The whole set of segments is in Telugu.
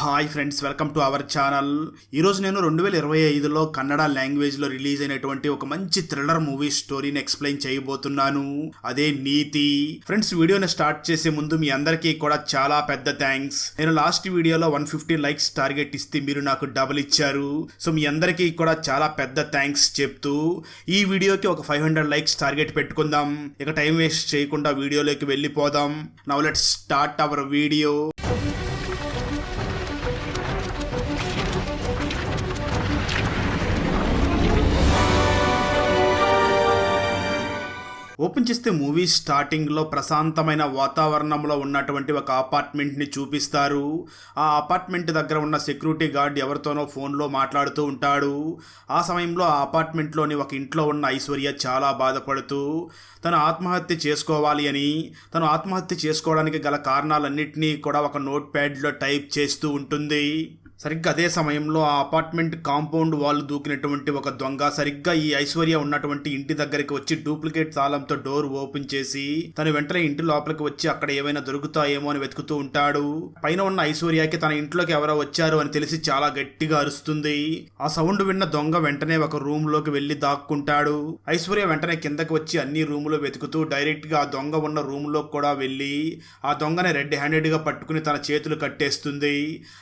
Hi friends welcome to our channel. ఈరోజు నేను రెండు వేల ఇరవై ఐదులో కన్నడ లాంగ్వేజ్లో రిలీజ్ అయినటువంటి ఒక మంచి థ్రిల్లర్ మూవీ స్టోరీని ఎక్స్ప్లెయిన్ చేయబోతున్నాను. అదే నీతి. ఫ్రెండ్స్ వీడియోని స్టార్ట్ చేసే ముందు మీ అందరికీ కూడా చాలా పెద్ద థ్యాంక్స్. నేను లాస్ట్ వీడియోలో వన్ ఫిఫ్టీ లైక్స్ టార్గెట్ ఇస్తే మీరు నాకు డబుల్ ఇచ్చారు. సో మీ అందరికీ కూడా చాలా పెద్ద థ్యాంక్స్ చెప్తూ ఈ వీడియోకి ఒక ఫైవ్ హండ్రెడ్ లైక్స్ టార్గెట్ పెట్టుకుందాం. ఇక టైం వేస్ట్ చేయకుండా వీడియోలోకి వెళ్ళిపోదాం. Now let start our video. Open చేస్తే మూవీ స్టార్టింగ్లో ప్రశాంతమైన వాతావరణంలో ఉన్నటువంటి ఒక అపార్ట్మెంట్ని చూపిస్తారు. ఆ అపార్ట్మెంట్ దగ్గర ఉన్న సెక్యూరిటీ గార్డ్ ఎవరితోనో ఫోన్లో మాట్లాడుతూ ఉంటాడు. ఆ సమయంలో ఆ అపార్ట్మెంట్లోని ఒక ఇంట్లో ఉన్న ఐశ్వర్య చాలా బాధపడుతూ తను ఆత్మహత్య చేసుకోవాలి అని తను ఆత్మహత్య చేసుకోవడానికి గల కారణాలన్నింటినీ కూడా ఒక నోట్ ప్యాడ్లో టైప్ చేస్తూ ఉంటుంది. సరిగ్గా అదే సమయంలో ఆ అపార్ట్మెంట్ కాంపౌండ్ వాళ్ళు దూకినటువంటి ఒక దొంగ సరిగ్గా ఈ ఐశ్వర్య ఉన్నటువంటి ఇంటి దగ్గరికి వచ్చి డూప్లికేట్ తాళంతో డోర్ ఓపెన్ చేసి తను వెంటనే ఇంటి లోపలికి వచ్చి అక్కడ ఏమైనా దొరుకుతాయేమో అని వెతుకుతూ ఉంటాడు. పైన ఉన్న ఐశ్వర్యకి తన ఇంట్లోకి ఎవరో వచ్చారు అని తెలిసి చాలా గట్టిగా అరుస్తుంది. ఆ సౌండ్ విన్న దొంగ వెంటనే ఒక రూమ్లోకి వెళ్ళి దాక్కుంటాడు. ఐశ్వర్య వెంటనే కిందకి వచ్చి అన్ని రూములు వెతుకుతూ డైరెక్ట్గా ఆ దొంగ ఉన్న రూమ్లో కూడా వెళ్ళి ఆ దొంగని రెడ్ హ్యాండెడ్గా పట్టుకుని తన చేతులు కట్టేస్తుంది.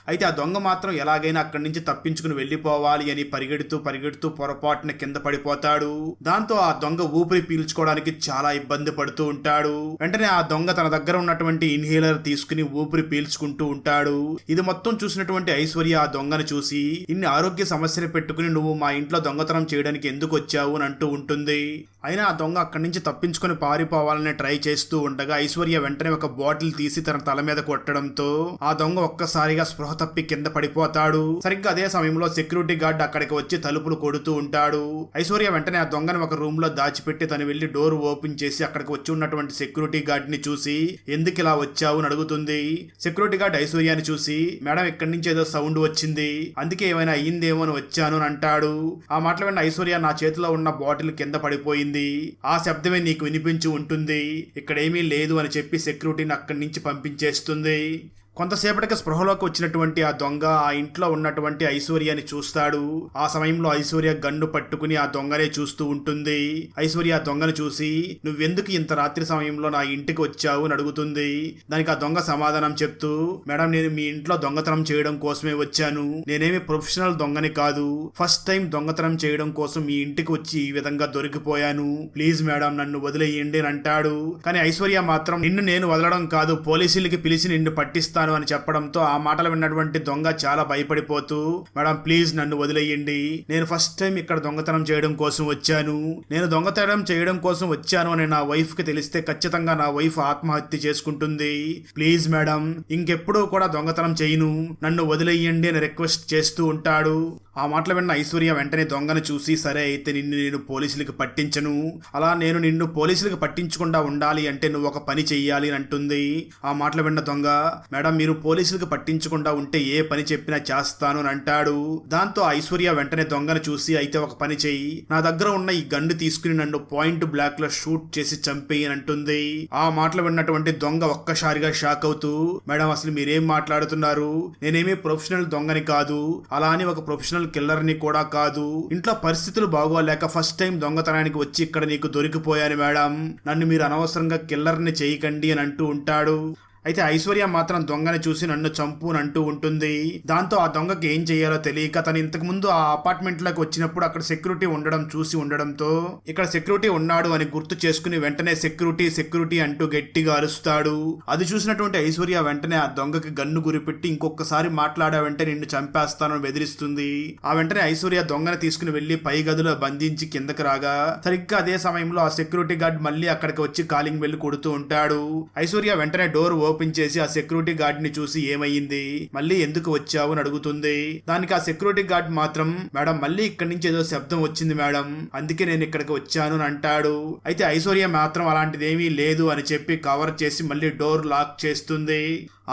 అయితే ఆ దొంగ మాత్రం ఎలాగైనా అక్కడి నుంచి తప్పించుకుని వెళ్ళిపోవాలి అని పరిగెడుతూ పరిగెడుతూ పొరపాటున కింద పడిపోతాడు. దాంతో ఆ దొంగ ఊపిరి పీల్చుకోవడానికి చాలా ఇబ్బంది పడుతూ ఉంటాడు. వెంటనే ఆ దొంగ తన దగ్గర ఉన్నటువంటి ఇన్హేలర్ తీసుకుని ఊపిరి పీల్చుకుంటూ ఉంటాడు. ఇది మొత్తం చూసినటువంటి ఐశ్వర్య ఆ దొంగను చూసి ఇన్ని ఆరోగ్య సమస్యలు పెట్టుకుని నువ్వు మా ఇంట్లో దొంగతనం చేయడానికి ఎందుకు వచ్చావు? అని అంటూ ఉంటుంది. అయినా ఆ దొంగ అక్కడి నుంచి తప్పించుకొని పారిపోవాలని ట్రై చేస్తూ ఉండగా ఐశ్వర్య వెంటనే ఒక బాటిల్ తీసి తన తల మీద కొట్టడంతో ఆ దొంగ ఒక్కసారిగా స్పృహ తప్పి కింద పడిపోతాడు. సరిగ్గా అదే సమయంలో సెక్యూరిటీ గార్డ్ అక్కడికి వచ్చి తలుపులు కొడుతూ ఉంటాడు. ఐశ్వర్య వెంటనే ఆ దొంగను ఒక రూమ్లో దాచిపెట్టి తను వెళ్ళి డోర్ ఓపెన్ చేసి అక్కడికి వచ్చి ఉన్నటువంటి సెక్యూరిటీ గార్డ్ని చూసి ఎందుకు ఇలా వచ్చావు? అని అడుగుతుంది. సెక్యూరిటీ గార్డ్ ఐశ్వర్యాని చూసి మేడం ఇక్కడి నుంచి ఏదో సౌండ్ వచ్చింది. అందుకే ఏమైనా అయ్యిందేమో అని వచ్చాను అని అంటాడు. ఆ మాటలు వెంటనే ఐశ్వర్య నా చేతిలో ఉన్న బాటిల్ కింద పడిపోయింది. ఆ శబ్దమే నీకు వినిపించి ఉంటుంది. ఇక్కడేమీ లేదు అని చెప్పి సెక్యూరిటీని అక్కడి నుంచి పంపించేస్తుంది. కొంతసేపటికి స్పృహలోకి వచ్చినటువంటి ఆ దొంగ ఆ ఇంట్లో ఉన్నటువంటి ఐశ్వర్యని చూస్తాడు. ఆ సమయంలో ఐశ్వర్య గన్ను పట్టుకుని ఆ దొంగనే చూస్తూ ఉంటుంది. ఐశ్వర్య ఆ దొంగను చూసి నువ్వెందుకు ఇంత రాత్రి సమయంలో నా ఇంటికి వచ్చావు? అని అడుగుతుంది. దానికి ఆ దొంగ సమాధానం చెప్తూ మేడం నేను మీ ఇంట్లో దొంగతనం చేయడం కోసమే వచ్చాను. నేనేమి ప్రొఫెషనల్ దొంగని కాదు. ఫస్ట్ టైం దొంగతనం చేయడం కోసం మీ ఇంటికి వచ్చి ఈ విధంగా దొరికిపోయాను. ప్లీజ్ మేడం నన్ను వదిలేయండి అని అంటాడు. కానీ ఐశ్వర్య మాత్రం నిన్ను నేను వదలడం కాదు. పోలీసులకి పిలిచి నిన్ను పట్టిస్తాను. చేస్తున్నాను అని చెప్పడంతో ఆ మాటలు విన్నటువంటి దొంగ చాలా భయపడిపోతూ మేడం ప్లీజ్ నన్ను వదిలేయండి. నేను ఫస్ట్ టైం ఇక్కడ దొంగతనం చేయడం కోసం వచ్చాను. నేను దొంగతనం చేయడం కోసం వచ్చాను అని నా వైఫ్కి తెలిస్తే ఖచ్చితంగా నా వైఫ్ ఆత్మహత్య చేసుకుంటుంది. ప్లీజ్ మేడం ఇంకెప్పుడూ కూడా దొంగతనం చేయను. నన్ను వదిలేయండి అని రిక్వెస్ట్ చేస్తూ ఉంటాడు. ఆ మాటలు విన్న ఐశ్వర్య వెంటనే దొంగను చూసి సరే అయితే నిన్ను నేను పోలీసులకు పట్టించను. అలా నేను నిన్ను పోలీసులకు పట్టించకుండా ఉండాలి అంటే నువ్వు ఒక పని చెయ్యాలి అని అంటుంది ఆ మాటలు విన్న దొంగ. మేడం మీరు పోలీసులకు పట్టించకుండా ఉంటే ఏ పని చెప్పినా చేస్తాను అని అంటాడు. దాంతో ఐశ్వర్య వెంటనే దొంగను చూసి అయితే ఒక పని చెయ్యి. నా దగ్గర ఉన్న ఈ గన్ను తీసుకుని నన్ను పాయింట్ బ్లాక్లో షూట్ చేసి చంపేయని అంటుంది. ఆ మాటలు విన్నటువంటి దొంగ ఒక్కసారిగా షాక్ అవుతూ మేడం అసలు మీరేం మాట్లాడుతున్నారు? నేనేమీ ప్రొఫెషనల్ దొంగని కాదు. అలా అని ఒక ప్రొఫెషనల్ కిల్లర్ని కూడా కాదు. ఇంట్లో పరిస్థితులు బాగోలేక ఫస్ట్ టైం దొంగతనానికి వచ్చి ఇక్కడ నీకు దొరికిపోయాను మేడం. నన్ను మీరు అనవసరంగా కిల్లర్ని చేయకండి అని అంటూ ఉంటాడు. అయితే ఐశ్వర్య మాత్రం దొంగని చూసి నన్ను చంపు అంటూ ఉంటుంది. దాంతో ఆ దొంగకి ఏం చేయాలో తెలియక తను ఇంతకు ముందు ఆ అపార్ట్మెంట్లోకి వచ్చినప్పుడు అక్కడ సెక్యూరిటీ ఉండడం చూసి ఉండడంతో ఇక్కడ సెక్యూరిటీ ఉన్నాడు అని గుర్తు చేసుకుని వెంటనే సెక్యూరిటీ సెక్యూరిటీ అంటూ గట్టిగా అరుస్తాడు. అది చూసినటువంటి ఐశ్వర్య వెంటనే ఆ దొంగకి గన్ను గురిపెట్టి ఇంకొకసారి మాట్లాడావంటే నిన్ను చంపేస్తానని బెదిరిస్తుంది. ఆ వెంటనే ఐశ్వర్య దొంగని తీసుకుని వెళ్ళి పై గదిలో బంధించి కిందకి రాగా సరిగ్గా అదే సమయంలో ఆ సెక్యూరిటీ గార్డ్ మళ్ళీ అక్కడికి వచ్చి కాలింగ్ వెళ్ళి కొడుతూ ఉంటాడు. ఐశ్వర్య వెంటనే డోర్ ఓపెన్ ఓపెన్ చేసి ఆ సెక్యూరిటీ గార్డ్ని చూసి ఏమైంది మళ్ళీ ఎందుకు వచ్చావు అని అడుగుతుంది. దానికి ఆ సెక్యూరిటీ గార్డ్ మాత్రం మేడం మళ్ళీ ఇక్కడి నుంచి ఏదో శబ్దం వచ్చింది మేడం. అందుకే నేను ఇక్కడికి వచ్చాను అని అంటాడు. అయితే ఐశ్వర్య మాత్రం అలాంటిదేమీ లేదు అని చెప్పి కవర్ చేసి మళ్ళీ డోర్ లాక్ చేస్తుంది.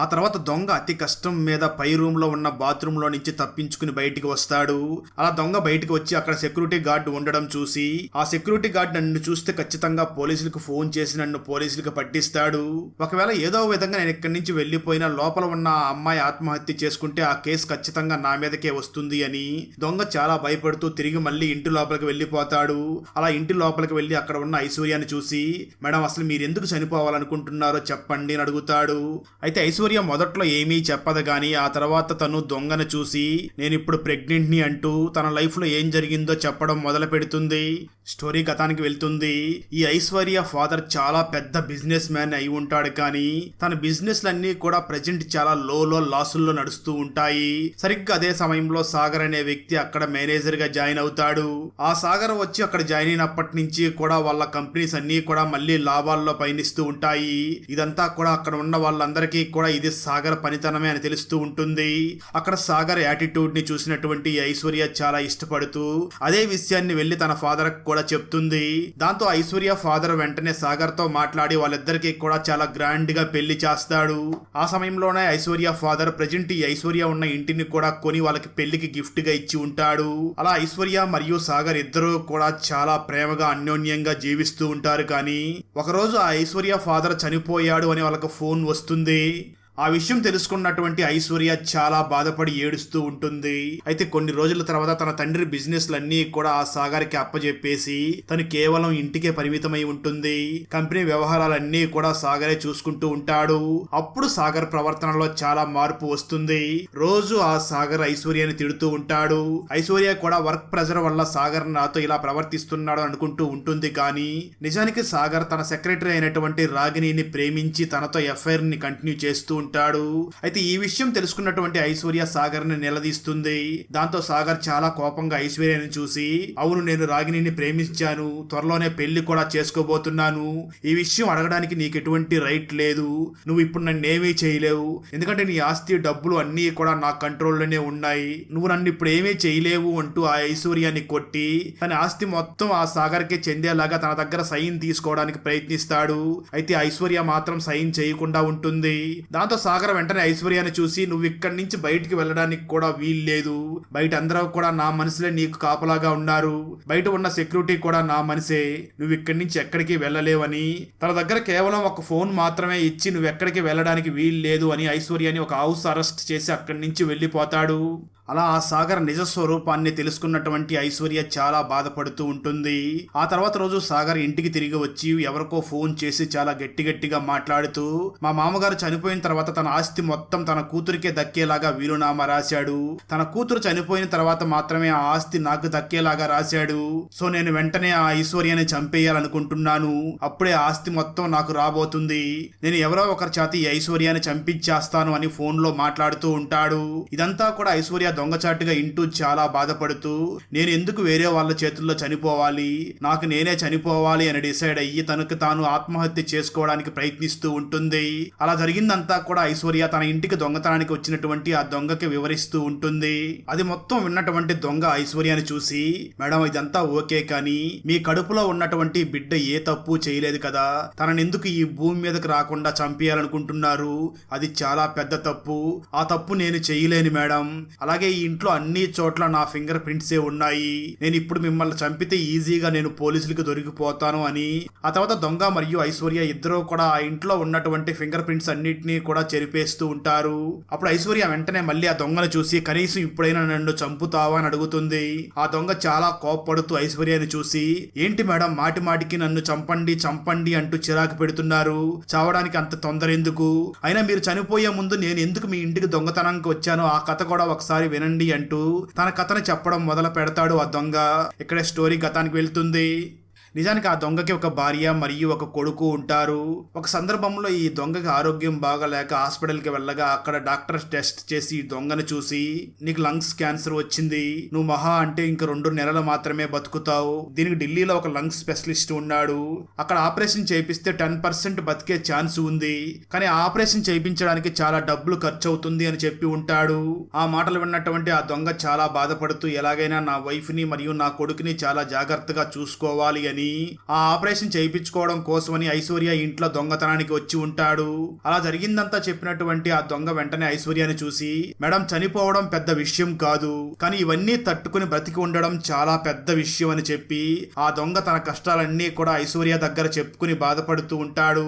ఆ తర్వాత దొంగ అతి కష్టం మీద పై రూమ్లో ఉన్న బాత్రూమ్లో నుంచి తప్పించుకుని బయటికి వస్తాడు. అలా దొంగ బయటికి వచ్చి అక్కడ సెక్యూరిటీ గార్డ్ ఉండడం చూసి ఆ సెక్యూరిటీ గార్డ్ నన్ను చూస్తే ఖచ్చితంగా పోలీసులకు ఫోన్ చేసి నన్ను పోలీసులకు పట్టిస్తాడు. ఒకవేళ ఏదో విధంగా ఖచ్చితంగా నేను ఇక్కడి నుంచి వెళ్ళిపోయినా లోపల ఉన్న ఆ అమ్మాయి ఆత్మహత్య చేసుకుంటే ఆ కేసు ఖచ్చితంగా నా మీదకే వస్తుంది అని దొంగ చాలా భయపడుతూ తిరిగి మళ్ళీ ఇంటి లోపలికి వెళ్ళిపోతాడు. అలా ఇంటి లోపలికి వెళ్ళి అక్కడ ఉన్న ఐశ్వర్యాన్ని చూసి మేడం అసలు మీరు ఎందుకు చనిపోవాలనుకుంటున్నారో చెప్పండి అని అడుగుతాడు. అయితే ఐశ్వర్య మొదట్లో ఏమీ చెప్పదు కానీ ఆ తర్వాత తను దొంగను చూసి నేను ఇప్పుడు ప్రెగ్నెంట్ని అంటూ తన లైఫ్లో ఏం జరిగిందో చెప్పడం మొదలు పెడుతుంది. స్టోరీ గతానికి వెళ్తుంది. ఈ ఐశ్వర్య ఫాదర్ చాలా పెద్ద బిజినెస్ మ్యాన్ అయి ఉంటాడు కానీ తన బిజినెస్లన్నీ కూడా ప్రజెంట్ చాలా లోలో లాసుల్లో నడుస్తూ ఉంటాయి. సరిగ్గా అదే సమయంలో సాగర్ అనే వ్యక్తి అక్కడ మేనేజర్గా జాయిన్ అవుతాడు. ఆ సాగర్ వచ్చి అక్కడ జాయిన్ అయినప్పటి నుంచి కూడా వాళ్ళ కంపెనీస్ అన్ని కూడా మళ్ళీ లాభాల్లో పయనిస్తూ ఉంటాయి. ఇదంతా కూడా అక్కడ ఉన్న వాళ్ళందరికీ కూడా ఇది సాగర్ పనితనమే అని తెలుస్తూ ఉంటుంది. అక్కడ సాగర్ యాటిట్యూడ్ని చూసినటువంటి ఐశ్వర్య చాలా ఇష్టపడుతూ అదే విషయాన్ని వెళ్ళి తన ఫాదర్ కూడా చెప్తుంది. దాంతో ఐశ్వర్య ఫాదర్ వెంటనే సాగర్తో మాట్లాడి వాళ్ళిద్దరికీ కూడా చాలా గ్రాండ్గా పెళ్ళి చేస్తాడు. ఆ సమయంలోనే ఐశ్వర్య ఫాదర్ ప్రజెంట్ ఈ ఐశ్వర్య ఉన్న ఇంటిని కూడా కొని వాళ్ళకి పెళ్ళికి గిఫ్ట్గా ఇచ్చి ఉంటాడు. అలా ఐశ్వర్య మరియు సాగర్ ఇద్దరూ కూడా చాలా ప్రేమగా అన్యోన్యంగా జీవిస్తూ ఉంటారు కానీ ఒకరోజు ఆ ఐశ్వర్య ఫాదర్ చనిపోయాడు అని వాళ్ళకి ఫోన్ వస్తుంది. ఆ విషయం తెలుసుకున్నటువంటి ఐశ్వర్య చాలా బాధపడి ఏడుస్తూ ఉంటుంది. అయితే కొన్ని రోజుల తర్వాత తన తండ్రి బిజినెస్లన్నీ కూడా ఆ సాగర్కి అప్పజెప్పేసి తను కేవలం ఇంటికే పరిమితమై ఉంటుంది. కంపెనీ వ్యవహారాలన్నీ కూడా సాగరే చూసుకుంటూ ఉంటాడు. అప్పుడు సాగర్ ప్రవర్తనలో చాలా మార్పు వస్తుంది. రోజు ఆ సాగర్ ఐశ్వర్యని తిడుతూ ఉంటాడు. ఐశ్వర్య కూడా వర్క్ ప్రెజర్ వల్ల సాగర్ నాతో ఇలా ప్రవర్తిస్తున్నాడు అనుకుంటూ ఉంటుంది కానీ నిజానికి సాగర్ తన సెక్రటరీ అయినటువంటి రాగిణిని ప్రేమించి తనతో ఎఫ్ఐఆర్ని కంటిన్యూ చేస్తూ ఉంటాడు. అయితే ఈ విషయం తెలుసుకున్నటువంటి ఐశ్వర్య సాగర్ని నిలదీస్తుంది. దాంతో సాగర్ చాలా కోపంగా ఐశ్వర్యని చూసి అవును నేను రాగిణిని ప్రేమించాను. త్వరలోనే పెళ్ళి కూడా చేసుకోబోతున్నాను. ఈ విషయం అడగడానికి నీకు ఎటువంటి రైట్ లేదు. నువ్వు ఇప్పుడు నన్ను ఏమీ చేయలేవు. ఎందుకంటే నీ ఆస్తి డబ్బులు అన్నీ కూడా నా కంట్రోల్లోనే ఉన్నాయి. నువ్వు నన్ను ఇప్పుడు ఏమీ చేయలేవు అంటూ ఆ ఐశ్వర్యాన్ని కొట్టి తన ఆస్తి మొత్తం ఆ సాగర్కే చెందేలాగా తన దగ్గర సైన్ తీసుకోవడానికి ప్రయత్నిస్తాడు. అయితే ఐశ్వర్య మాత్రం సైన్ చేయకుండా ఉంటుంది. దాంతో సాగర్ వెంటనే ఐశ్వర్యాన్ని చూసి నువ్వు ఇక్కడి నుంచి బయటికి వెళ్ళడానికి కూడా వీల్లేదు. బయట అందరూ కూడా నా మనసులే నీకు కాపలాగా ఉన్నారు. బయట ఉన్న సెక్యూరిటీ కూడా నా మనసే. నువ్వు ఇక్కడి నుంచి ఎక్కడికి వెళ్ళలేవని. తన దగ్గర కేవలం ఒక ఫోన్ మాత్రమే ఇచ్చి నువ్వు ఎక్కడికి వెళ్ళడానికి వీల్లేదు అని ఐశ్వర్యాన్ని ఒక హౌస్ అరెస్ట్ చేసి అక్కడి నుంచి వెళ్ళిపోతాడు. అలా ఆ సాగర్ నిజ స్వరూపాన్ని తెలుసుకున్నటువంటి ఐశ్వర్య చాలా బాధపడుతూ ఉంటుంది. ఆ తర్వాత రోజు సాగర్ ఇంటికి తిరిగి వచ్చి ఎవరికో ఫోన్ చేసి చాలా గట్టి గట్టిగా మాట్లాడుతూ మా మామగారు చనిపోయిన తర్వాత తన ఆస్తి మొత్తం తన కూతురికే దక్కేలాగా వీలునామా? రాశాడు. తన కూతురు చనిపోయిన తర్వాత మాత్రమే ఆ ఆస్తి నాకు దక్కేలాగా రాశాడు. సో నేను వెంటనే ఆ ఐశ్వర్యాన్ని చంపేయాలనుకుంటున్నాను. అప్పుడే ఆ ఆస్తి మొత్తం నాకు రాబోతుంది. నేను ఎవరో ఒకరి చేత ఈ ఐశ్వర్యాన్ని చంపించేస్తాను అని ఫోన్లో మాట్లాడుతూ ఉంటాడు. ఇదంతా కూడా ఐశ్వర్య దొంగచాటుగా ఇంటూ చాలా బాధపడుతూ నేను ఎందుకు వేరే వాళ్ళ చేతుల్లో చనిపోవాలి? నాకు నేనే చనిపోవాలి అని డిసైడ్ అయ్యి తనకు తాను ఆత్మహత్య చేసుకోవడానికి ప్రయత్నిస్తూ ఉంటుంది. అలా జరిగిందంతా కూడా ఐశ్వర్య తన ఇంటికి దొంగతనానికి వచ్చినటువంటి ఆ దొంగకి వివరిస్తూ ఉంటుంది. అది మొత్తం విన్నటువంటి దొంగ ఐశ్వర్యాన్ని చూసి మేడం ఇదంతా ఓకే కానీ మీ కడుపులో ఉన్నటువంటి బిడ్డ ఏ తప్పు చేయలేదు కదా. తనని ఎందుకు ఈ భూమి మీదకి రాకుండా చంపేయాలనుకుంటున్నారు? అది చాలా పెద్ద తప్పు. ఆ తప్పు నేను చేయలేను మేడం. అలాగే ఈ ఇంట్లో అన్ని చోట్ల నా ఫింగర్ ప్రింట్సే ఉన్నాయి. నేను ఇప్పుడు మిమ్మల్ని చంపితే ఈజీగా నేను పోలీసులకు దొరికిపోతాను అని. ఆ తర్వాత దొంగ మరియు ఐశ్వర్య ఇద్దరూ కూడా ఆ ఇంట్లో ఉన్నటువంటి ఫింగర్ ప్రింట్స్ అన్నిటినీ కూడా చెరిపేస్తూ ఉంటారు. అప్పుడు ఐశ్వర్య వెంటనే మళ్ళీ ఆ దొంగను చూసి కనీసం ఇప్పుడైనా నన్ను చంపుతావా? అని అడుగుతుంది. ఆ దొంగ చాలా కోప్పడుతూ ఐశ్వర్యని చూసి ఏంటి మేడం మాటి మాటికి నన్ను చంపండి చంపండి అంటూ చిరాకు పెడుతున్నారు. చావడానికి అంత తొందర ఎందుకు? అయినా మీరు చనిపోయే ముందు నేను ఎందుకు మీ ఇంటికి దొంగతనానికి వచ్చానో ఆ కథ కూడా ఒకసారి వినండి అంటూ తన కథను చెప్పడం మొదలు పెడతాడు ఆ దొంగ. ఇక్కడే స్టోరీ గతానికి వెళ్తుంది. నిజానికి ఆ దొంగకి ఒక భార్య మరియు ఒక కొడుకు ఉంటారు. ఒక సందర్భంలో ఈ దొంగకి ఆరోగ్యం బాగాలేక హాస్పిటల్కి వెళ్ళగా అక్కడ డాక్టర్ టెస్ట్ చేసి దొంగను చూసి నీకు లంగ్స్ క్యాన్సర్ వచ్చింది. నువ్వు మహా అంటే ఇంక రెండు నెలలు మాత్రమే బతుకుతావు. దీనికి ఢిల్లీలో ఒక లంగ్స్ స్పెషలిస్ట్ ఉన్నాడు. అక్కడ ఆపరేషన్ చేపిస్తే టెన్ పర్సెంట్ బతికే ఛాన్స్ ఉంది. కానీ ఆ ఆపరేషన్ చేయించడానికి చాలా డబ్బులు ఖర్చు అవుతుంది అని చెప్పి ఉంటాడు. ఆ మాటలు విన్నటువంటి ఆ దొంగ చాలా బాధపడుతూ ఎలాగైనా నా వైఫ్ని మరియు నా కొడుకుని చాలా జాగ్రత్తగా చూసుకోవాలి అని ఆ ఆపరేషన్ చేయించుకోవడం కోసమని ఐశ్వర్య ఇంట్లో దొంగతనానికి వచ్చి ఉంటాడు. అలా జరిగిందంతా చెప్పినటువంటి ఆ దొంగ వెంటనే ఐశ్వర్యని చూసి మేడం చనిపోవడం పెద్ద విషయం కాదు కానీ ఇవన్నీ తట్టుకుని బ్రతికి ఉండడం చాలా పెద్ద విషయం అని చెప్పి ఆ దొంగ తన కష్టాలన్నీ కూడా ఐశ్వర్య దగ్గర చెప్పుకుని బాధపడుతూ ఉంటాడు.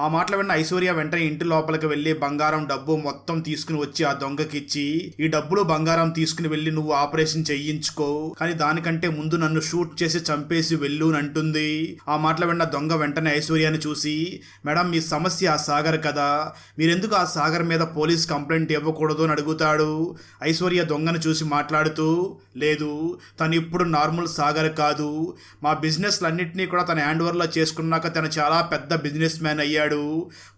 ఆ మాటలు విన్న ఐశ్వర్య వెంటనే ఇంటి లోపలికి వెళ్ళి బంగారం డబ్బు మొత్తం తీసుకుని వచ్చి ఆ దొంగకిచ్చి ఈ డబ్బులు బంగారం తీసుకుని వెళ్ళి నువ్వు ఆపరేషన్ చేయించుకో కానీ దానికంటే ముందు నన్ను షూట్ చేసి చంపేసి వెళ్ళు అంటుంది. ఆ మాటలు విన్న దొంగ వెంటనే ఐశ్వర్యాన్ని చూసి మేడం మీ సమస్య ఆ సాగర్ కదా మీరెందుకు ఆ సాగర్ మీద పోలీస్ కంప్లైంట్ ఇవ్వకూడదు అని అడుగుతాడు. ఐశ్వర్య దొంగను చూసి మాట్లాడుతూ లేదు తను ఇప్పుడు నార్మల్ సాగర్ కాదు. మా బిజినెస్లన్నింటినీ కూడా తన హ్యాండ్ ఓవర్లో చేసుకున్నాక తను చాలా పెద్ద బిజినెస్ మ్యాన్ అయ్యాడు.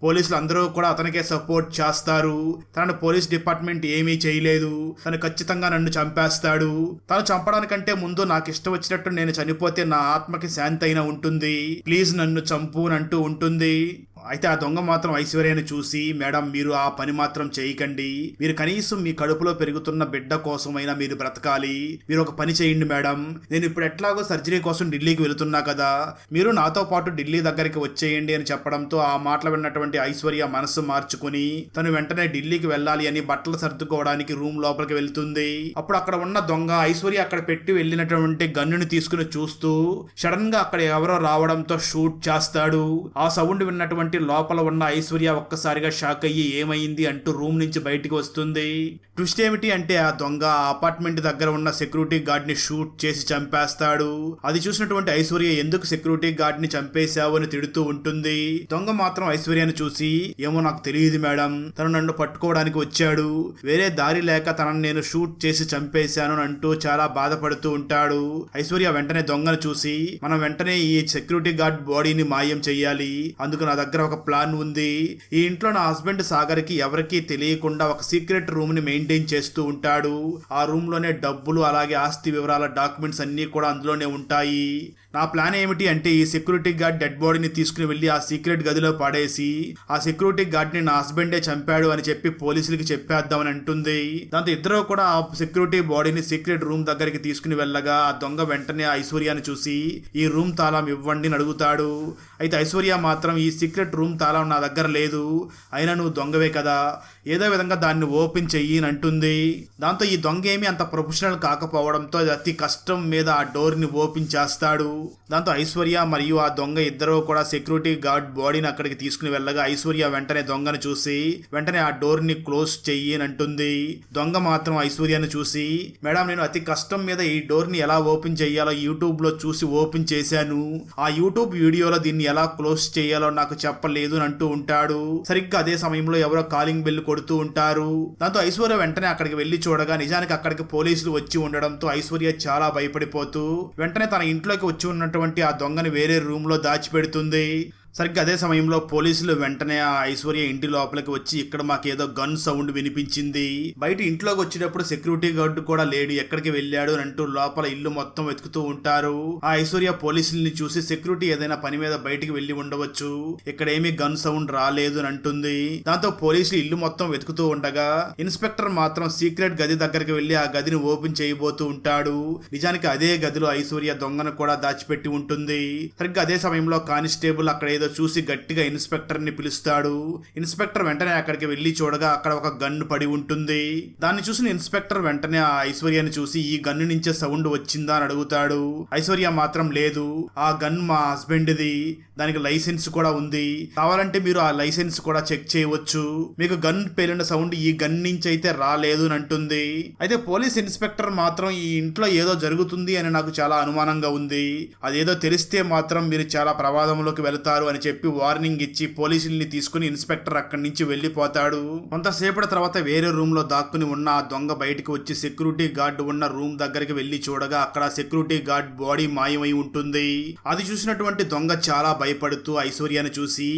పోలీసులు అందరూ కూడా అతనికే సపోర్ట్ చేస్తారు. తనను పోలీస్ డిపార్ట్మెంట్ ఏమీ చేయలేదు. తను ఖచ్చితంగా నన్ను చంపేస్తాడు. తను చంపడానికంటే ముందు నాకు ఇష్టం వచ్చినట్టు నేను చనిపోతే నా ఆత్మకి శాంతి అయినా ఉంటుంది. ప్లీజ్ నన్ను చంపు అంటూ ఉంటుంది. అయితే ఆ దొంగ మాత్రం ఐశ్వర్యని చూసి మేడం మీరు ఆ పని మాత్రం చేయకండి. మీరు కనీసం మీ కడుపులో పెరుగుతున్న బిడ్డ కోసమైనా మీరు బ్రతకాలి. మీరు ఒక పని చేయండి మేడం. నేను ఇప్పుడు ఎట్లాగో సర్జరీ కోసం ఢిల్లీకి వెళుతున్నా కదా. మీరు నాతో పాటు ఢిల్లీ దగ్గరికి వచ్చేయండి అని చెప్పడంతో ఆ మాటలు విన్నటువంటి ఐశ్వర్య మనసు మార్చుకుని తను వెంటనే ఢిల్లీకి వెళ్ళాలి అని బట్టలు సర్దుకోవడానికి రూమ్ లోపలికి వెళ్తుంది. అప్పుడు అక్కడ ఉన్న దొంగ ఐశ్వర్య అక్కడ పెట్టి వెళ్ళినటువంటి గన్నుని తీసుకుని చూస్తూ సడన్గా అక్కడ ఎవరో రావడంతో షూట్ చేస్తాడు. ఆ సౌండ్ విన్నటువంటి లోపల ఉన్న ఐశ్వర్య ఒక్కసారిగా షాక్ అయ్యి ఏమైంది అంటూ రూమ్ నుంచి బయటికి వస్తుంది. ట్విస్ట్ ఏమిటి అంటే ఆ దొంగ ఆ అపార్ట్మెంట్ దగ్గర ఉన్న సెక్యూరిటీ గార్డ్ని షూట్ చేసి చంపేస్తాడు. అది చూసినటువంటి ఐశ్వర్య ఎందుకు సెక్యూరిటీ గార్డ్ని చంపేశావు అని తిడుతూ ఉంటుంది. దొంగ మాత్రం ఐశ్వర్యను చూసి ఏమో నాకు తెలియదు మేడం తను నన్ను పట్టుకోవడానికి వచ్చాడు. వేరే దారి లేక తనను నేను షూట్ చేసి చంపేశాను అంటూ చాలా బాధపడుతూ ఉంటాడు. ఐశ్వర్య వెంటనే దొంగను చూసి మనం వెంటనే ఈ సెక్యూరిటీ గార్డ్ బాడీని మాయం చెయ్యాలి. అందుకు నా దగ్గర ఒక ప్లాన్ ఉంది. ఈ ఇంట్లో నా హస్బెండ్ సాగర్కి ఎవరికీ తెలియకుండా ఒక సీక్రెట్ రూమ్ని మెయింటైన్ చేస్తూ ఉంటాడు. ఆ రూమ్లోనే డబ్బులు అలాగే ఆస్తి వివరాల డాక్యుమెంట్స్ అన్ని కూడా అందులోనే ఉంటాయి. నా ప్లాన్ ఏమిటి అంటే ఈ సెక్యూరిటీ గార్డ్ డెడ్ బాడీని తీసుకుని వెళ్ళి ఆ సీక్రెట్ గదిలో పడేసి ఆ సెక్యూరిటీ గార్డ్ని నా హస్బెండే చంపాడు అని చెప్పి పోలీసులకి చెప్పేద్దామని అంటుంది. దాంతో ఇద్దరు కూడా ఆ సెక్యూరిటీ బాడీని సీక్రెట్ రూమ్ దగ్గరికి తీసుకుని వెళ్ళగా ఆ దొంగ వెంటనే ఆ ఐశ్వర్యాన్ని చూసి ఈ రూమ్ తాళం ఇవ్వండి అని అడుగుతాడు. అయితే ఐశ్వర్య మాత్రం ఈ సీక్రెట్ రూమ్ తాళం నా దగ్గర లేదు. అయినా నువ్వు దొంగవే కదా. ఏదో విధంగా దాన్ని ఓపెన్ చెయ్యి అని అంటుంది. దాంతో ఈ దొంగ ఏమీ అంత ప్రొఫెషనల్ కాకపోవడంతో అది అతి కష్టం మీద ఆ డోర్ని ఓపెన్ చేస్తాడు. దాంతో ఐశ్వర్య మరియు ఆ దొంగ ఇద్దరు కూడా సెక్యూరిటీ గార్డ్ బాడీని అక్కడికి తీసుకుని వెళ్ళగా ఐశ్వర్య వెంటనే దొంగను చూసి వెంటనే ఆ డోర్ని క్లోజ్ చెయ్యి అని అంటుంది. దొంగ మాత్రం ఐశ్వర్యను చూసి మేడం నేను అతి కష్టం మీద ఈ డోర్ని ఎలా ఓపెన్ చేయాలో యూట్యూబ్లో చూసి ఓపెన్ చేశాను. ఆ యూట్యూబ్ వీడియోలో దీన్ని ఎలా క్లోజ్ చేయాలో నాకు చెప్పలేదు అని అంటూ ఉంటాడు. సరిగ్గా అదే సమయంలో ఎవరో కాలింగ్ బెల్ కొడుతూ ఉంటారు. దాంతో ఐశ్వర్య వెంటనే అక్కడికి వెళ్ళి చూడగా నిజానికి అక్కడికి పోలీసులు వచ్చి ఉండడంతో ఐశ్వర్య చాలా భయపడిపోతూ వెంటనే తన ఇంట్లోకి వచ్చి ఉన్నటువంటి ఆ దొంగని వేరే రూమ్లో దాచిపెడుతుంది. సరిగ్గా అదే సమయంలో పోలీసులు వెంటనే ఆ ఐశ్వర్య ఇంటి లోపలికి వచ్చి ఇక్కడ మాకేదో గన్ సౌండ్ వినిపించింది. బయట ఇంట్లోకి వచ్చేటప్పుడు సెక్యూరిటీ గార్డ్ కూడా లేడు. ఎక్కడికి వెళ్ళాడు అని అంటూ లోపల ఇల్లు మొత్తం వెతుకుతూ ఉంటారు. ఆ ఐశ్వర్య పోలీసుల్ని చూసి సెక్యూరిటీ ఏదైనా పని మీద బయటికి వెళ్ళి ఉండవచ్చు. ఇక్కడ ఏమీ గన్ సౌండ్ రాలేదు అని అంటుంది. దాంతో పోలీసులు ఇల్లు మొత్తం వెతుకుతూ ఉండగా ఇన్స్పెక్టర్ మాత్రం సీక్రెట్ గది దగ్గరికి వెళ్ళి ఆ గదిని ఓపెన్ చేయబోతూ ఉంటాడు. నిజానికి అదే గదిలో ఐశ్వర్య దొంగను కూడా దాచిపెట్టి ఉంటుంది. సరిగ్గా అదే సమయంలో కానిస్టేబుల్ అక్కడ ఏదో చూసి గట్టిగా ఇన్స్పెక్టర్ని పిలుస్తాడు. ఇన్స్పెక్టర్ వెంటనే అక్కడికి వెళ్ళి చూడగా అక్కడ ఒక గన్ పడి ఉంటుంది. దాన్ని చూసిన ఇన్స్పెక్టర్ వెంటనే ఆ ఐశ్వర్యని చూసి ఈ గన్ను నుంచే సౌండ్ వచ్చిందా? అని అడుగుతాడు. ఐశ్వర్య మాత్రం లేదు. ఆ గన్ మా హస్బెండ్ది. దానికి లైసెన్స్ కూడా ఉంది. కావాలంటే మీరు ఆ లైసెన్స్ కూడా చెక్ చేయవచ్చు. మీకు గన్ పేలిన సౌండ్ ఈ గన్ నుంచి అయితే రాలేదు అని అంటుంది. అయితే పోలీస్ ఇన్స్పెక్టర్ మాత్రం ఈ ఇంట్లో ఏదో జరుగుతుంది అని నాకు చాలా అనుమానంగా ఉంది. అదేదో తెలిస్తే మాత్రం మీరు చాలా ప్రమాదంలోకి వెళతారు అని చెప్పి వార్నింగ్ ఇచ్చి పోలీసుల్ని తీసుకుని ఇన్స్పెక్టర్ అక్కడి నుంచి వెళ్ళిపోతాడు. కొంతసేపటి తర్వాత వేరే రూమ్లో దాక్కుని ఉన్న ఆ దొంగ బయటికి వచ్చి సెక్యూరిటీ గార్డ్ ఉన్న రూమ్ దగ్గరికి వెళ్ళి చూడగా అక్కడ సెక్యూరిటీ గార్డ్ బాడీ మాయమై ఉంటుంది. అది చూసినటువంటి దొంగ చాలా భయపడుతూ ఐశ్వర్యను చూసి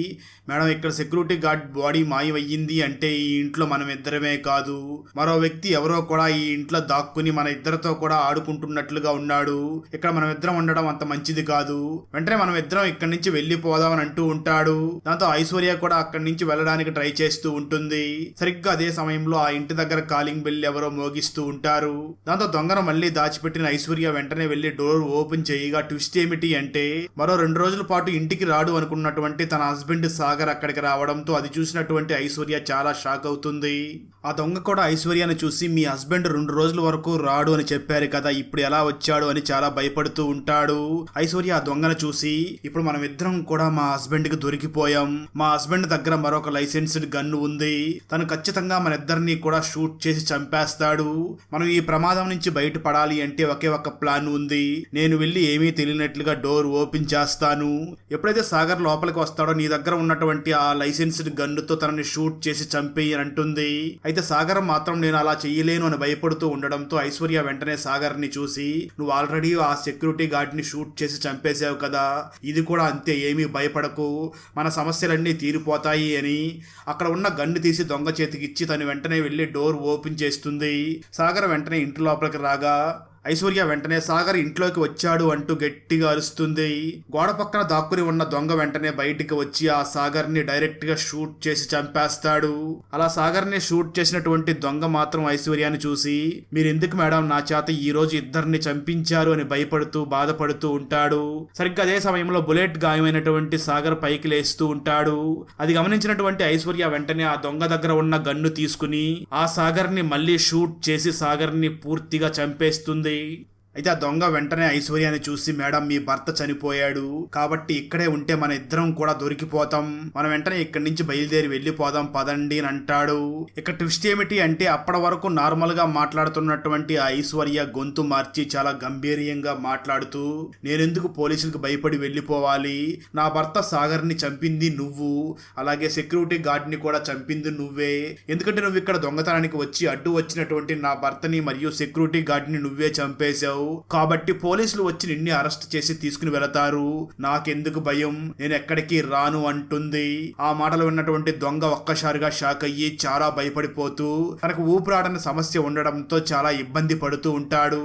మేడం ఇక్కడ సెక్యూరిటీ గార్డ్ బాడీ మాయమయ్యింది అంటే ఈ ఇంట్లో మనం ఇద్దరమే కాదు. మరో వ్యక్తి ఎవరో కూడా ఈ ఇంట్లో దాక్కుని మన ఇద్దరితో కూడా ఆడుకుంటున్నట్లుగా ఉన్నాడు. ఇక్కడ మనం ఇద్దరం ఉండడం అంత మంచిది కాదు. వెంటనే మనం ఇద్దరం ఇక్కడి నుంచి వెళ్ళిపోదాం అని అంటూ ఉంటాడు. దాంతో ఐశ్వర్య కూడా అక్కడి నుంచి వెళ్ళడానికి ట్రై చేస్తూ ఉంటుంది. సరిగ్గా అదే సమయంలో ఆ ఇంటి దగ్గర కాలింగ్ బెల్ ఎవరో మోగిస్తూ ఉంటారు. దాంతో దొంగను మళ్ళీ దాచిపెట్టిన ఐశ్వర్య వెంటనే వెళ్ళి డోర్ ఓపెన్ చేయగా ట్విస్ట్ ఏమిటి అంటే మరో రెండు రోజుల పాటు ఇంటి ఇంటికి రాడు అనుకున్నటువంటి తన హస్బెండ్ సాగర్ అక్కడికి రావడంతో అది చూసినటువంటి ఐశ్వర్య చాలా షాక్ అవుతుంది. ఆ దొంగ కూడా ఐశ్వర్యను చూసి మీ హస్బెండ్ రెండు రోజుల వరకు రాడు అని చెప్పారు కదా ఇప్పుడు ఎలా వచ్చాడు అని చాలా భయపడుతూ ఉంటాడు. ఐశ్వర్య ఆ దొంగను చూసి ఇప్పుడు మనం ఇద్దరం కూడా మా హస్బెండ్కి దొరికిపోయాం. మా హస్బెండ్ దగ్గర మరొక లైసెన్స్డ్ గన్ ఉంది. తను ఖచ్చితంగా మన ఇద్దరిని కూడా షూట్ చేసి చంపేస్తాడు. మనం ఈ ప్రమాదం నుంచి బయటపడాలి అంటే ఒకే ఒక ప్లాన్ ఉంది. నేను వెళ్ళి ఏమీ తెలియనట్లుగా డోర్ ఓపెన్ చేస్తాను. ఎప్పుడైతే సాగర్ లోపలికి వస్తాడో నీ దగ్గర ఉన్నటువంటి ఆ లైసెన్స్డ్ గన్నుతో తనని షూట్ చేసి చంపేయి అని అంటుంది. అయితే సాగర్ మాత్రం నేను అలా చెయ్యలేను అని భయపడుతూ ఉండడంతో ఐశ్వర్య వెంటనే సాగర్ని చూసి నువ్వు ఆల్రెడీ ఆ సెక్యూరిటీ గార్డ్ని షూట్ చేసి చంపేశావు కదా. ఇది కూడా అంతే ఏమీ భయపడకు. మన సమస్యలన్నీ తీరిపోతాయి అని అక్కడ ఉన్న గన్ను తీసి దొంగ చేతికి ఇచ్చి తను వెంటనే వెళ్ళి డోర్ ఓపెన్ చేస్తుంది. సాగర్ వెంటనే ఇంటి లోపలికి రాగా ఐశ్వర్య వెంటనే సాగర్ ఇంట్లోకి వచ్చాడు అంటూ గట్టిగా అరుస్తుంది. గోడ పక్కన దాక్కుని ఉన్న దొంగ వెంటనే బయటికి వచ్చి ఆ సాగర్ని డైరెక్ట్గా షూట్ చేసి చంపేస్తాడు. అలా సాగర్ని షూట్ చేసినటువంటి దొంగ మాత్రం ఐశ్వర్యాన్ని చూసి మీరు ఎందుకు మేడం నా చేత ఈ రోజు ఇద్దరిని చంపించారు అని భయపడుతూ బాధపడుతూ ఉంటాడు. సరిగ్గా అదే సమయంలో బుల్లెట్ గాయమైనటువంటి సాగర్ పైకి లేస్తూ ఉంటాడు. అది గమనించినటువంటి ఐశ్వర్య వెంటనే ఆ దొంగ దగ్గర ఉన్న గన్ను తీసుకుని ఆ సాగర్ని మళ్ళీ షూట్ చేసి సాగర్ని పూర్తిగా చంపేస్తుంది. they అయితే ఆ దొంగ వెంటనే ఐశ్వర్యాన్ని చూసి మేడం మీ భర్త చనిపోయాడు. కాబట్టి ఇక్కడే ఉంటే మన ఇద్దరం కూడా దొరికిపోతాం. మనం వెంటనే ఇక్కడి నుంచి బయలుదేరి వెళ్ళిపోదాం పదండి అని అంటాడు. ఇక్కడ ట్విస్ట్ ఏమిటి అంటే అప్పటి వరకు నార్మల్గా మాట్లాడుతున్నటువంటి ఆ ఐశ్వర్య గొంతు మార్చి చాలా గంభీర్యంగా మాట్లాడుతూ నేనెందుకు పోలీసులకు భయపడి వెళ్ళిపోవాలి? నా భర్త సాగర్ని చంపింది నువ్వు. అలాగే సెక్యూరిటీ గార్డ్ని కూడా చంపింది నువ్వే. ఎందుకంటే నువ్వు ఇక్కడ దొంగతనానికి వచ్చి అడ్డు వచ్చినటువంటి నా భర్తని మరియు సెక్యూరిటీ గార్డ్ని నువ్వే చంపేశావు. కాబట్టి పోలీసులు వచ్చి నిన్ను అరెస్ట్ చేసి తీసుకుని వెళతారు. నాకెందుకు భయం? నేను ఎక్కడికి రాను అంటుంది. ఆ మాటలు విన్నటువంటి దొంగ ఒక్కసారిగా షాక్ అయ్యి చాలా భయపడిపోతూ తనకు ఊపిరాడన సమస్య ఉండడంతో చాలా ఇబ్బంది పడుతూ ఉంటాడు.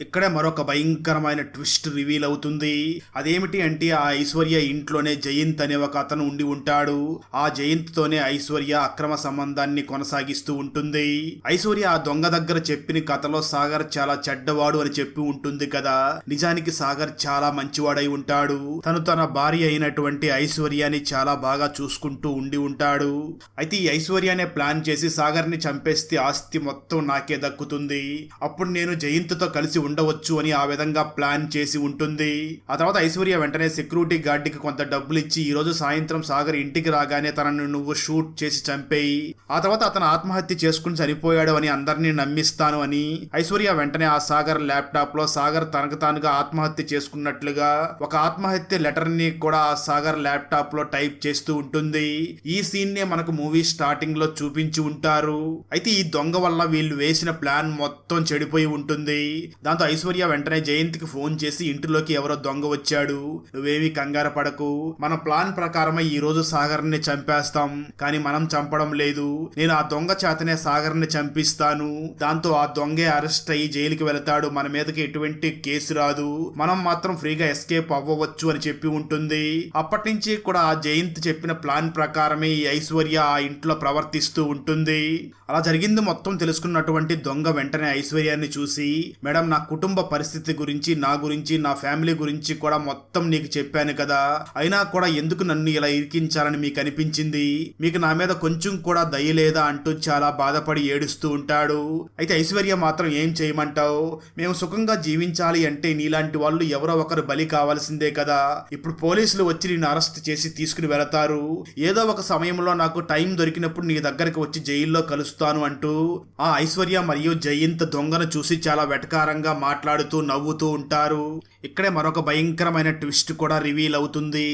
ఇక్కడే మరొక భయంకరమైన ట్విస్ట్ రివీల్ అవుతుంది. అదేమిటి అంటే ఆ ఐశ్వర్య ఇంట్లోనే జయంత్ అనే ఒక అతను ఉండి ఉంటాడు. ఆ జయంత్ తోనే ఐశ్వర్య అక్రమ సంబంధాన్ని కొనసాగిస్తూ ఉంటుంది. ఐశ్వర్య ఆ దొంగ దగ్గర చెప్పిన కథలో సాగర్ చాలా చెడ్డవాడు అని చెప్పి ఉంటుంది కదా. నిజానికి సాగర్ చాలా మంచివాడై ఉంటాడు. తను తన భార్య అయినటువంటి ఐశ్వర్యని చాలా బాగా చూసుకుంటూ ఉండి ఉంటాడు. అయితే ఈ ఐశ్వర్యనే ప్లాన్ చేసి సాగర్ని చంపేస్తే ఆస్తి మొత్తం నాకే దక్కుతుంది. అప్పుడు నేను జయంత్తో కలిసి ఉండవచ్చు అని ఆ విధంగా ప్లాన్ చేసి ఉంటుంది. ఆ తర్వాత ఐశ్వర్య వెంటనే సెక్యూరిటీ గార్డ్కి కొంత డబ్బులు ఇచ్చి ఈ రోజు సాయంత్రం సాగర్ ఇంటికి రాగానే తనను నువ్వు షూట్ చేసి చంపేయి. ఆ తర్వాత అతను ఆత్మహత్య చేసుకుని చనిపోయాడు అని అందరినీ నమ్మిస్తాను అని ఐశ్వర్య వెంటనే ఆ సాగర్ ల్యాప్టాప్లో సాగర్ తనకు తానుగా ఆత్మహత్య చేసుకున్నట్లుగా ఒక ఆత్మహత్య లెటర్ని కూడా ఆ సాగర్ ల్యాప్టాప్లో టైప్ చేస్తూ ఉంటుంది. ఈ సీన్ నే మనకు మూవీ స్టార్టింగ్లో చూపించి ఉంటారు. అయితే ఈ దొంగ వల్ల వీళ్ళు వేసిన ప్లాన్ మొత్తం చెడిపోయి ఉంటుంది. దాంతో ఐశ్వర్య వెంటనే జయంత్కి ఫోన్ చేసి ఇంటిలోకి ఎవరో దొంగ వచ్చాడు. నువ్వేమీ కంగారు పడకు. మన ప్లాన్ ప్రకారమే ఈ రోజు సాగర్ని చంపేస్తాం. కానీ మనం చంపడం లేదు. నేను ఆ దొంగ చేతనే సాగర్ని చంపిస్తాను. దాంతో ఆ దొంగే అరెస్ట్ అయ్యి జైలుకి వెళతాడు. మన మీదకి ఎటువంటి కేసు రాదు. మనం మాత్రం ఫ్రీగా ఎస్కేప్ అవ్వవచ్చు అని చెప్పి ఉంటుంది. అప్పటి నుంచి కూడా ఆ జయంత్ చెప్పిన ప్లాన్ ప్రకారమే ఈ ఐశ్వర్య ఆ ఇంట్లో ప్రవర్తిస్తూ ఉంటుంది. అలా జరిగింది మొత్తం తెలుసుకున్నటువంటి దొంగ వెంటనే ఐశ్వర్యాన్ని చూసి మేడం నా కుటుంబ పరిస్థితి గురించి నా గురించి నా ఫ్యామిలీ గురించి కూడా మొత్తం నీకు చెప్పాను కదా. అయినా కూడా ఎందుకు నన్ను ఇలా ఇరికించాలని మీకు అనిపించింది? మీకు నా మీద కొంచెం కూడా దయ లేదా అంటూ చాలా బాధపడి ఏడుస్తూ ఉంటాడు. అయితే ఐశ్వర్య మాత్రం ఏం చేయమంటావు? మేము సుఖంగా జీవించాలి అంటే నీలాంటి వాళ్ళు ఎవరో ఒకరు బలి కావాల్సిందే కదా. ఇప్పుడు పోలీసులు వచ్చి నిన్ను అరెస్ట్ చేసి తీసుకుని వెళతారు. ఏదో ఒక సమయంలో నాకు టైం దొరికినప్పుడు నీ దగ్గరికి వచ్చి జైల్లో కలుస్తాను అంటూ ఆ ఐశ్వర్య మరియు జయంత్ దొంగను చూసి చాలా వెటకారంగా మాట్లాడుతూ నవ్వుతూ ఉంటారు. ఇక్కడే మరొక భయంకరమైన ట్విస్ట్ కూడా రివీల్ అవుతుంది.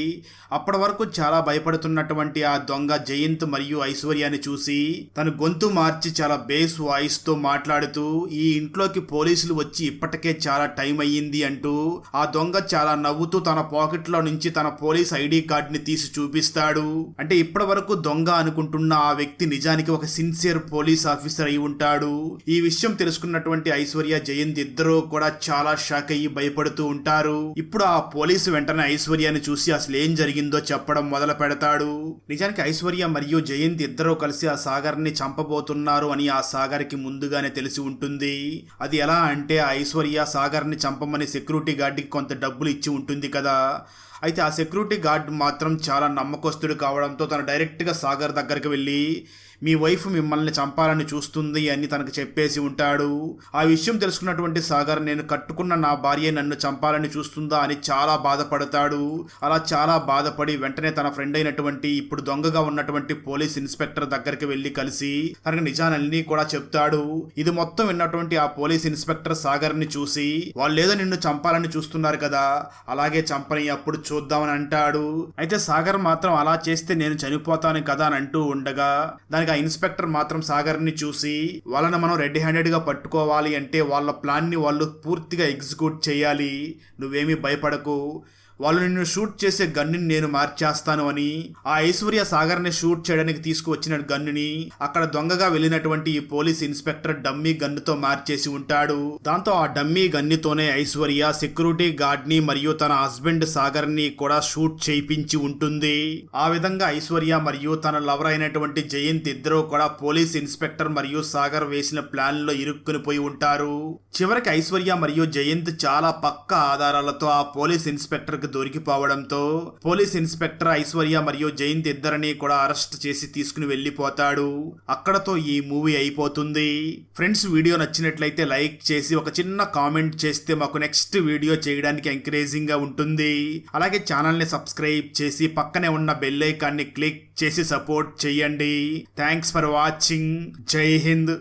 అప్పటి వరకు చాలా భయపడుతున్నటువంటి ఆ దొంగ జయంత్ మరియు ఐశ్వర్యాన్ని చూసి తన గొంతు మార్చి చాలా బేస్ వాయిస్తో మాట్లాడుతూ ఈ ఇంట్లోకి పోలీసులు వచ్చి ఇప్పటికే చాలా టైం అయ్యింది అంటూ ఆ దొంగ చాలా నవ్వుతూ తన పాకెట్లో నుంచి తన పోలీస్ ఐడి కార్డ్ని తీసి చూపిస్తాడు. అంటే ఇప్పటి వరకు దొంగ అనుకుంటున్న ఆ వ్యక్తి నిజానికి ఒక సిన్సియర్ పోలీస్ ఆఫీసర్ అయి ఉంటాడు. ఈ విషయం తెలుసుకున్నటువంటి ఐశ్వర్య జయంత్ ఇద్దరూ అందరూ కూడా చాలా షాక్ అయ్యి భయపడుతూ ఉంటారు. ఇప్పుడు ఆ పోలీసు వెంటనే ఐశ్వర్యాన్ని చూసి అసలు ఏం జరిగిందో చెప్పడం మొదలు పెడతాడు. నిజానికి ఐశ్వర్య మరియు జయంత్ ఇద్దరూ కలిసి ఆ సాగర్ని చంపబోతున్నారు అని ఆ సాగర్కి ముందుగానే తెలిసి ఉంటుంది. అది ఎలా అంటే ఆ ఐశ్వర్య సాగర్ని చంపమని సెక్యూరిటీ గార్డ్కి కొంత డబ్బులు ఇచ్చి ఉంటుంది కదా. అయితే ఆ సెక్యూరిటీ గార్డ్ మాత్రం చాలా నమ్మకస్తుడు కావడంతో తను డైరెక్ట్గా సాగర్ దగ్గరికి వెళ్ళి మీ వైఫ్ మిమ్మల్ని చంపాలని చూస్తుంది అని తనకు చెప్పేసి ఉంటాడు. ఆ విషయం తెలుసుకున్నటువంటి సాగర్ నేను కట్టుకున్న నా భార్య నన్ను చంపాలని చూస్తుందా? అని చాలా బాధపడతాడు. అలా చాలా బాధపడి వెంటనే తన ఫ్రెండ్ అయినటువంటి ఇప్పుడు దొంగగా ఉన్నటువంటి పోలీస్ ఇన్స్పెక్టర్ దగ్గరికి వెళ్ళి కలిసి తనకు నిజాలన్నీ కూడా చెప్తాడు. ఇది మొత్తం విన్నటువంటి ఆ పోలీస్ ఇన్స్పెక్టర్ సాగర్ని చూసి వాళ్ళేదో నిన్ను చంపాలని చూస్తున్నారు కదా అలాగే చంపని అప్పుడు చూద్దామని అంటాడు. అయితే సాగర్ మాత్రం అలా చేస్తే నేను చనిపోతాను కదా అని అంటూ ఉండగా దానికి ఆ ఇన్స్పెక్టర్ మాత్రం సాగర్ని చూసి వాళ్ళని మనం రెడ్ హ్యాండెడ్గా పట్టుకోవాలి అంటే వాళ్ళ ప్లాన్ని వాళ్ళు పూర్తిగా ఎగ్జిక్యూట్ చేయాలి. నువ్వేమీ భయపడకు. వాళ్ళు నిన్ను షూట్ చేసే గన్నుని నేను మార్చేస్తాను అని ఆ ఐశ్వర్య సాగర్ని షూట్ చేయడానికి తీసుకువచ్చిన గన్నుని అక్కడ దొంగగా వెళ్ళినటువంటి ఈ పోలీస్ ఇన్స్పెక్టర్ డమ్మీ గన్నుతో మార్చేసి ఉంటాడు. దాంతో ఆ డమ్మీ గన్నుతోనే ఐశ్వర్య సెక్యూరిటీ గార్డ్ని మరియు తన హస్బెండ్ సాగర్ని కూడా షూట్ చేయించి ఉంటుంది. ఆ విధంగా ఐశ్వర్య మరియు తన లవర్ అయినటువంటి జయంత్ ఇద్దరూ కూడా పోలీస్ ఇన్స్పెక్టర్ మరియు సాగర్ వేసిన ప్లాన్లో ఇరుక్కుని పోయి ఉంటారు. చివరికి ఐశ్వర్య మరియు జయంత్ చాలా పక్క ఆధారాలతో ఆ పోలీస్ ఇన్స్పెక్టర్కి దొరికిపోవడంతో పోలీస్ ఇన్స్పెక్టర్ ఐశ్వర్య మరియు జయంత్ ఇద్దరిని కూడా అరెస్ట్ చేసి తీసుకుని వెళ్ళిపోతాడు. అక్కడతో ఈ మూవీ అయిపోతుంది. ఫ్రెండ్స్ వీడియో నచ్చినట్లయితే లైక్ చేసి ఒక చిన్న కామెంట్ చేస్తే మాకు నెక్స్ట్ వీడియో చేయడానికి ఎంకరేజింగ్గా ఉంటుంది. అలాగే ఛానల్ని సబ్స్క్రైబ్ చేసి పక్కనే ఉన్న బెల్ ఐకాన్ని క్లిక్ చేసి సపోర్ట్ చేయండి. Thanks for watching. Jai Hind.